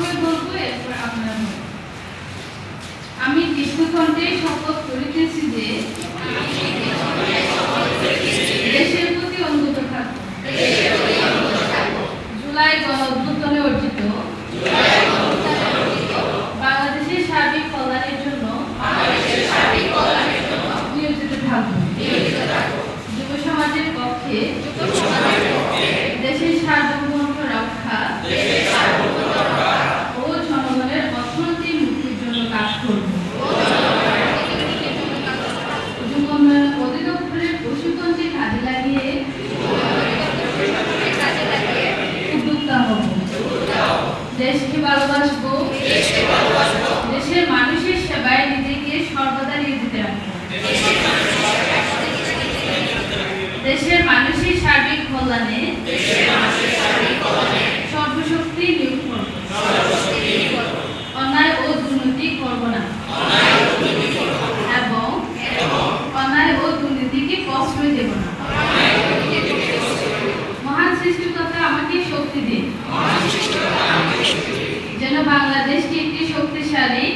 প্রথমে বলব, এরপর আপনার আমি কৃষ্ণকণ্ঠে শপথ করিতেছি যে, দেশের প্রতি অঙ্গত থাকব জুলাই গণ অভ্যুত্থানে অর্জিত দেশকে ভালোবাসবো। দেশের মানুষের সেবায় নিজেকে সর্বদা নিয়োজিত রাখব। দেশের মানুষের সার্বিক কল্যাণে সর্বশক্তি একটি শক্তিশালী